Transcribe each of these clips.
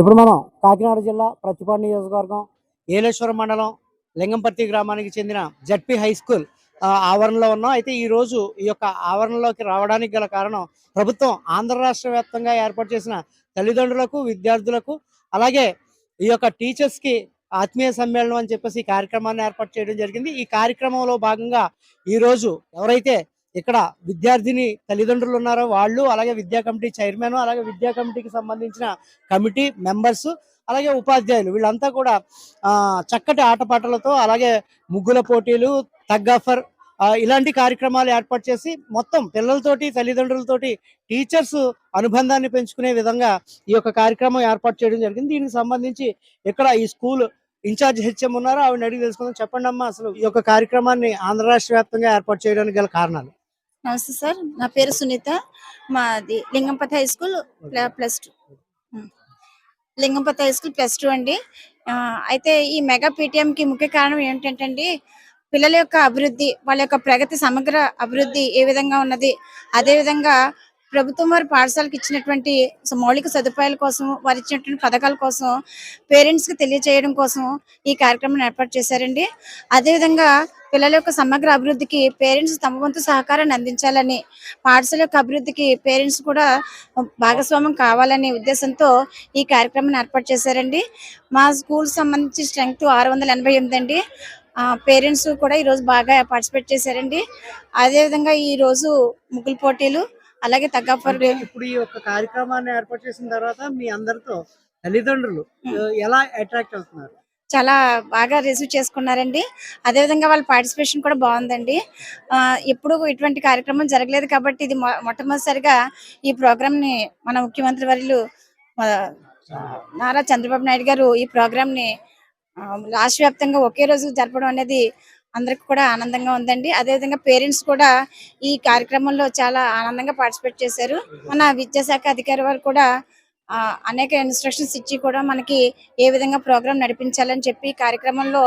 ఇప్పుడు మనం కాకినాడ జిల్లా ప్రతిపాడు నియోజకవర్గం ఏలేశ్వరం మండలం లింగంపర్తి గ్రామానికి చెందిన జడ్పీ హై స్కూల్ ఆ, ఆవరణలో ఉన్నాం. అయితే ఈ రోజు ఈ యొక్క ఆవరణలోకి రావడానికి గల కారణం ప్రభుత్వం ఆంధ్ర రాష్ట్ర వ్యాప్తంగా ఏర్పాటు చేసిన తల్లిదండ్రులకు విద్యార్థులకు అలాగే ఈ యొక్క టీచర్స్కి ఆత్మీయ సమ్మేళనం అని చెప్పేసి ఈ కార్యక్రమాన్ని ఏర్పాటు చేయడం జరిగింది. ఈ కార్యక్రమంలో భాగంగా ఈ రోజు ఎవరైతే ఇక్కడ విద్యార్థిని తల్లిదండ్రులు ఉన్నారో? వాళ్ళు అలాగే విద్యా కమిటీ చైర్మన్ అలాగే విద్యా కమిటీకి సంబంధించిన కమిటీ మెంబర్స్ అలాగే ఉపాధ్యాయులు. వీళ్ళంతా కూడా చక్కటి ఆటపాటలతో అలాగే ముగ్గుల పోటీలు తగ్గఫర్ ఇలాంటి కార్యక్రమాలు ఏర్పాటు చేసి మొత్తం పిల్లలతోటి తల్లిదండ్రులతోటి టీచర్స్ అనుబంధాన్ని పెంచుకునే విధంగా ఈ యొక్క కార్యక్రమం ఏర్పాటు చేయడం జరిగింది. దీనికి సంబంధించి ఇక్కడ ఈ స్కూల్ ఇన్ఛార్జ్ హెచ్ఎం ఉన్నారు ఆవిడ అడిగి తెలుసుకుందాం. చెప్పండి అమ్మా అసలు ఈ యొక్క కార్యక్రమాన్ని ఆంధ్ర రాష్ట్ర వ్యాప్తంగా ఏర్పాటు చేయడానికి గల కారణాలు? నమస్తే సార్. నా పేరు సునీత. మాది Lingampathi high school ప్ల- plus two. Lingampathi high school plus two అండి. అయితే ఈ మెగా కి ముఖ్య కారణం ఏంటంటే అండి పిల్లల యొక్క అభివృద్ధి వాళ్ళ యొక్క ప్రగతి సమగ్ర అభివృద్ధి ఏ విధంగా ఉన్నది అదే విధంగా ప్రభుత్వం వారి పాఠశాలకు ఇచ్చినటువంటి మౌలిక సదుపాయాల కోసం వారు ఇచ్చినటువంటి పథకాల కోసం పేరెంట్స్కి తెలియజేయడం కోసం ఈ కార్యక్రమాన్ని ఏర్పాటు చేశారండి. అదేవిధంగా పిల్లల యొక్క సమగ్ర అభివృద్ధికి పేరెంట్స్ తమ వంతు సహకారాన్ని అందించాలని పాఠశాల యొక్క అభివృద్ధికి పేరెంట్స్ కూడా భాగస్వామ్యం కావాలనే ఉద్దేశంతో ఈ కార్యక్రమాన్ని ఏర్పాటు చేశారండి. మా స్కూల్ సంబంధించి స్ట్రెంగ్త్ ఆరు వందల ఎనభై ఎనిమిది అండి. పేరెంట్స్ కూడా ఈ రోజు బాగా పార్టిసిపేట్ చేశారండి. అదేవిధంగా ఈ రోజు ముగ్గులు పోటీలు అలాగే తగ్గఫర్ అంటే ఇప్పుడు ఈ యొక్క కార్యక్రమాన్ని ఏర్పాటు చేసిన తర్వాత మీ అందరితో తల్లిదండ్రులు ఎలా అట్రాక్ట్ అవుతున్నారు? చాలా బాగా రిసీవ్ చేసుకున్నారండి. అదేవిధంగా వాళ్ళ పార్టిసిపేషన్ కూడా బాగుందండి. ఎప్పుడు ఇటువంటి కార్యక్రమం జరగలేదు కాబట్టి ఇది మొట్టమొదటిసారిగా ఈ ప్రోగ్రామ్ని మన ముఖ్యమంత్రి వర్యులు నారా చంద్రబాబు నాయుడు గారు ఈ ప్రోగ్రామ్ని ఆ, రాష్ట్ర వ్యాప్తంగా ఒకే రోజు జరపడం అనేది అందరికి కూడా ఆనందంగా ఉందండి. అదేవిధంగా పేరెంట్స్ కూడా ఈ కార్యక్రమంలో చాలా ఆనందంగా పార్టిసిపేట్ చేశారు. మన విద్యాశాఖ అధికారి వారు కూడా అనేక ఇన్స్ట్రక్షన్స్ ఇచ్చి కూడా మనకి ఏ విధంగా ప్రోగ్రాం నడిపించాలని చెప్పి కార్యక్రమంలో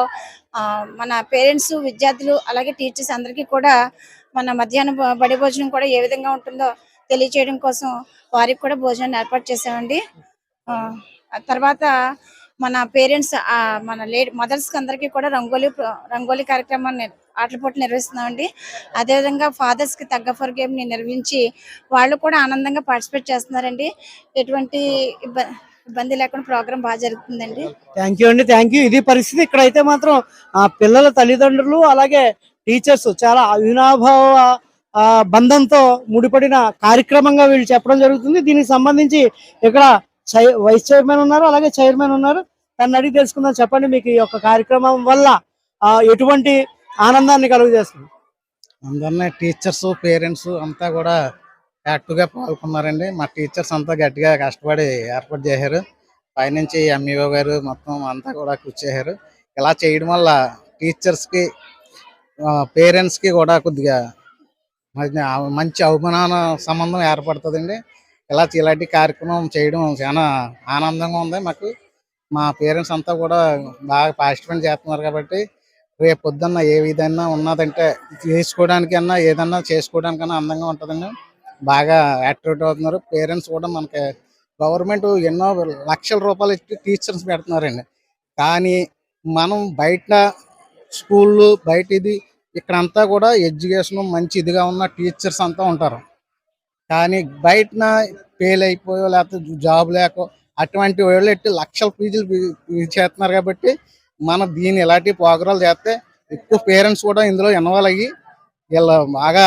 ఆ, మన పేరెంట్స్ విద్యార్థులు అలాగే టీచర్స్ అందరికీ కూడా మన మధ్యాహ్నం బడి భోజనం కూడా ఏ విధంగా ఉంటుందో తెలియచేయడం కోసం వారికి కూడా భోజనాన్ని ఏర్పాటు చేసామండి ఆ తర్వాత మన పేరెంట్స్ మన లేడీ మదర్స్ అందరికీ కూడా రంగోలీ రంగోలీ కార్యక్రమాన్ని ఆటల పోటీ నిర్వహిస్తున్నామండి. అదేవిధంగా ఫాదర్స్కి తగ్గ ఫర్ గేమ్ని నిర్వహించి వాళ్ళు కూడా ఆనందంగా పార్టిసిపేట్ చేస్తున్నారండి. ఎటువంటి ఇబ్బంది లేకుండా ప్రోగ్రామ్ బాగా జరుగుతుందండి. థ్యాంక్ యూ అండి థ్యాంక్ యూ ఇది పరిస్థితి ఇక్కడైతే మాత్రం ఆ పిల్లల తల్లిదండ్రులు అలాగే టీచర్స్ చాలా అవినాభావ బంధంతో ముడిపడిన కార్యక్రమంగా వీళ్ళు చెప్పడం జరుగుతుంది. దీనికి సంబంధించి ఇక్కడ వైస్ చైర్మన్ ఉన్నారు అలాగే చైర్మన్ ఉన్నారు. తను అడిగి తెలుసుకుందాం చెప్పండి మీకు ఈ యొక్క కార్యక్రమం వల్ల ఎటువంటి ఆనందాన్ని కలుగజేస్తుంది? అందరినీ టీచర్స్ పేరెంట్స్ అంతా కూడా యాక్టివ్గా పాల్గొన్నారండి. మా టీచర్స్ అంతా గట్టిగా కష్టపడి ఏర్పాటు చేశారు. పైనుంచి ఎంఈఓ గారు మొత్తం అంతా కూడా కృషి చేశారు. ఇలా చేయడం వల్ల టీచర్స్కి పేరెంట్స్కి కూడా కొద్దిగా మంచి అవమాన సంబంధం ఏర్పడుతుందండి. ఇలా ఇలాంటి కార్యక్రమం చేయడం చాలా ఆనందంగా ఉంది. మాకు మా పేరెంట్స్ అంతా కూడా బాగా పార్టిసిపేట్ చేస్తున్నారు కాబట్టి రేపు పొద్దున్న ఏ విధంగా ఉన్నదంటే చేసుకోవడానికన్నా ఏదన్నా చేసుకోవడానికన్నా అందంగా ఉంటుందండి. బాగా యాక్టివేట్ అవుతున్నారు. పేరెంట్స్ కూడా మనకి గవర్నమెంట్ ఎన్నో లక్షల రూపాయలు ఇచ్చి టీచర్స్ పెడుతున్నారండి. కానీ మనం బయట స్కూళ్ళు బయట ఇది ఇక్కడంతా కూడా ఎడ్యుకేషన్ మంచి ఇదిగా ఉన్న టీచర్స్ అంతా ఉంటారు. కానీ బయటన ఫెయిల్ అయిపోయో లేకపోతే జాబ్ లేకో అటువంటి వాళ్ళు ఎట్టి లక్షల ఫీజులు చేస్తున్నారు కాబట్టి మనం దీన్ని ఇలాంటి ప్రోగ్రాలు చేస్తే ఎక్కువ పేరెంట్స్ కూడా ఇందులో ఇన్వాల్వ్ అయ్యి వీళ్ళ బాగా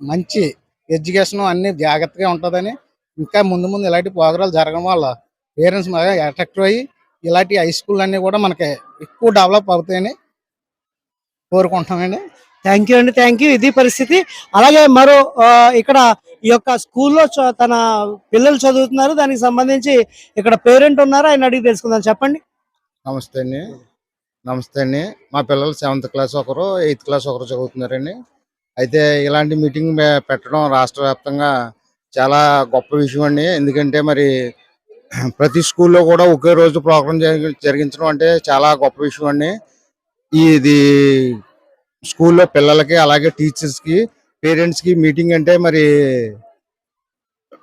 మంచి ఎడ్యుకేషన్ అన్ని జాగ్రత్తగా ఉంటుందని ఇంకా ముందు ముందు ఇలాంటి ప్రోగ్రాలు జరగడం వల్ల పేరెంట్స్ బాగా అట్రాక్టివ్ అయ్యి ఇలాంటి హై స్కూల్ అన్ని కూడా మనకి ఎక్కువ డెవలప్ అవుతాయని కోరుకుంటున్నామండి. థ్యాంక్ యూ అండి థ్యాంక్ యూ. ఇది పరిస్థితి. అలాగే మరో ఆ, ఇక్కడ ఈ యొక్క స్కూల్లో చ- తన పిల్లలు చదువుతున్నారు. దానికి సంబంధించి ఇక్కడ పేరెంట్ ఉన్నారు? ఆయన అడిగి తెలుసుకుందాం. చెప్పండి. నమస్తే అండి. నమస్తే అండి. మా పిల్లలు సెవెంత్ క్లాస్ ఒకరు ఎయిత్ క్లాస్ ఒకరు చదువుతున్నారండి. అయితే ఇలాంటి మీటింగ్ పెట్టడం రాష్ట్ర వ్యాప్తంగా చాలా గొప్ప విషయం అండి. ఎందుకంటే మరి ప్రతి స్కూల్లో కూడా ఒకే రోజు ప్రోగ్రాం జరిగి- జరిగించడం అంటే చాలా గొప్ప విషయం అండి. ఇది స్కూల్లో పిల్లలకి అలాగే టీచర్స్కి పేరెంట్స్కి మీటింగ్ అంటే మరి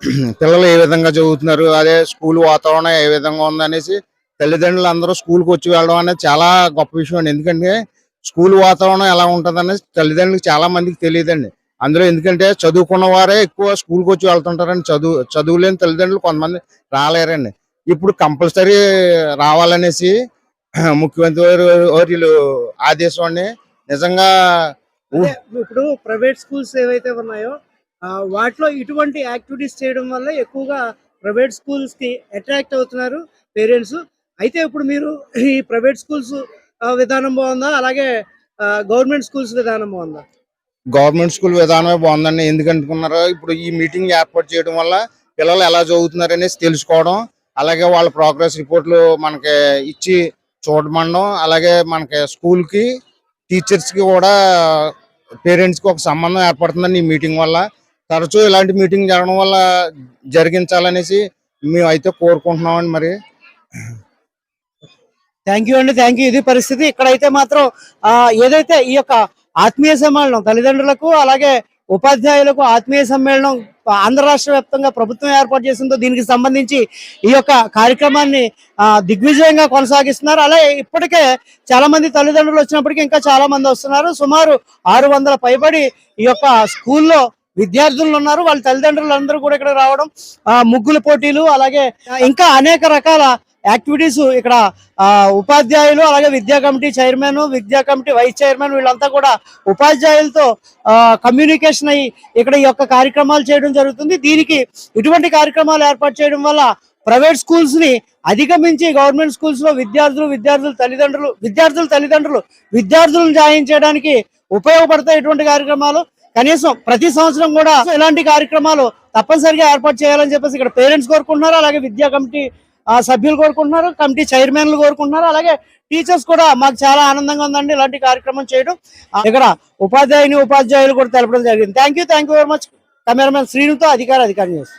పిల్లలు ఏ విధంగా చదువుతున్నారు అదే స్కూల్ వాతావరణం ఏ విధంగా ఉందనేసి తల్లిదండ్రులు అందరూ స్కూల్కి వచ్చి వెళ్ళడం అనేది చాలా గొప్ప విషయం అండి. ఎందుకంటే స్కూల్ వాతావరణం ఎలా ఉంటుంది అనేది తల్లిదండ్రులకు చాలా మందికి తెలియదండి. అందులో ఎందుకంటే చదువుకున్న వారే ఎక్కువ స్కూల్కి వచ్చి వెళ్తుంటారండి. చదువు చదువులేని తల్లిదండ్రులు కొంతమంది రాలేరండి. ఇప్పుడు కంపల్సరీ రావాలనేసి ముఖ్యమంత్రి వారు వర్యులు ఆదేశం అండి. నిజంగా ఇప్పుడు ప్రైవేట్ స్కూల్స్ ఏవైతే ఉన్నాయో వాటిలో ఇటువంటి యాక్టివిటీస్ చేయడం వల్ల ఎక్కువగా ప్రైవేట్ స్కూల్స్కి అట్రాక్ట్ అవుతున్నారు పేరెంట్స్. అయితే ఇప్పుడు మీరు ఈ ప్రైవేట్ స్కూల్స్ విధానం బాగుందా? అలాగే గవర్నమెంట్ స్కూల్స్ విధానం బాగుందా? గవర్నమెంట్ స్కూల్ విధానమే బాగుందండి. ఎందుకంటున్నారో ఇప్పుడు ఈ మీటింగ్ ఏర్పాటు చేయడం వల్ల పిల్లలు ఎలా చదువుతున్నారు అనేసి తెలుసుకోవడం అలాగే వాళ్ళ ప్రోగ్రెస్ రిపోర్ట్లు మనకి ఇచ్చి చూడమండం అలాగే మనకి స్కూల్ టీచర్స్కి టీచర్స్కి కూడా పేరెంట్స్కి ఒక సంబంధం ఏర్పడుతుందండి ఈ మీటింగ్ వల్ల. తరచూ ఇలాంటి మీటింగ్ జరగడం వల్ల జరిగించాలనేసి మేము అయితే కోరుకుంటున్నామండి మరి. థ్యాంక్ యూ అండి థ్యాంక్ యూ ఇది పరిస్థితి. ఇక్కడైతే మాత్రం ఏదైతే ఈ యొక్క ఆత్మీయ సమ్మేళనం తల్లిదండ్రులకు అలాగే ఉపాధ్యాయులకు ఆత్మీయ సమ్మేళనం ఆంధ్ర రాష్ట్ర వ్యాప్తంగా ప్రభుత్వం ఏర్పాటు చేసిందో దీనికి సంబంధించి ఈ యొక్క కార్యక్రమాన్ని దిగ్విజయంగా కొనసాగిస్తున్నారు. అలాగే ఇప్పటికే చాలా మంది తల్లిదండ్రులు వచ్చినప్పటికీ ఇంకా చాలా మంది వస్తున్నారు. సుమారు ఆరు వందల పైబడి ఈ యొక్క స్కూల్లో విద్యార్థులు ఉన్నారు. వాళ్ళ తల్లిదండ్రులు అందరూ కూడా ఇక్కడ రావడం ముగ్గుల పోటీలు అలాగే ఇంకా అనేక రకాల యాక్టివిటీస్ ఇక్కడ ఆ, ఉపాధ్యాయులు అలాగే విద్యా కమిటీ చైర్మన్ విద్యా కమిటీ వైస్ చైర్మన్ వీళ్ళంతా కూడా ఉపాధ్యాయులతో కమ్యూనికేషన్ అయ్యి ఇక్కడ ఈ యొక్క కార్యక్రమాలు చేయడం జరుగుతుంది. దీనికి ఇటువంటి కార్యక్రమాలు ఏర్పాటు చేయడం వల్ల ప్రైవేట్ స్కూల్స్ని అధిగమించి గవర్నమెంట్ స్కూల్స్లో విద్యార్థులు విద్యార్థుల తల్లిదండ్రులు విద్యార్థుల తల్లిదండ్రులు విద్యార్థులను జాయిన్ చేయడానికి ఉపయోగపడతాయి ఇటువంటి కార్యక్రమాలు. కనీసం ప్రతి సంవత్సరం కూడా ఇలాంటి కార్యక్రమాలు తప్పనిసరిగా ఏర్పాటు చేయాలని చెప్పేసి ఇక్కడ పేరెంట్స్ కోరుకుంటున్నారు. అలాగే విద్యా కమిటీ సభ్యులు కోరుకుంటున్నారు కమిటీ చైర్మన్లు కోరుకుంటున్నారు. అలాగే టీచర్స్ కూడా మాకు చాలా ఆనందంగా ఉందండి ఇలాంటి కార్యక్రమం చేయడం. ఇక్కడ ఉపాధ్యాయుని ఉపాధ్యాయులు కూడా తెలపడం జరిగింది. Thank you thank you very much cameraman శ్రీనుతో అధికార అధికారి న్యూస్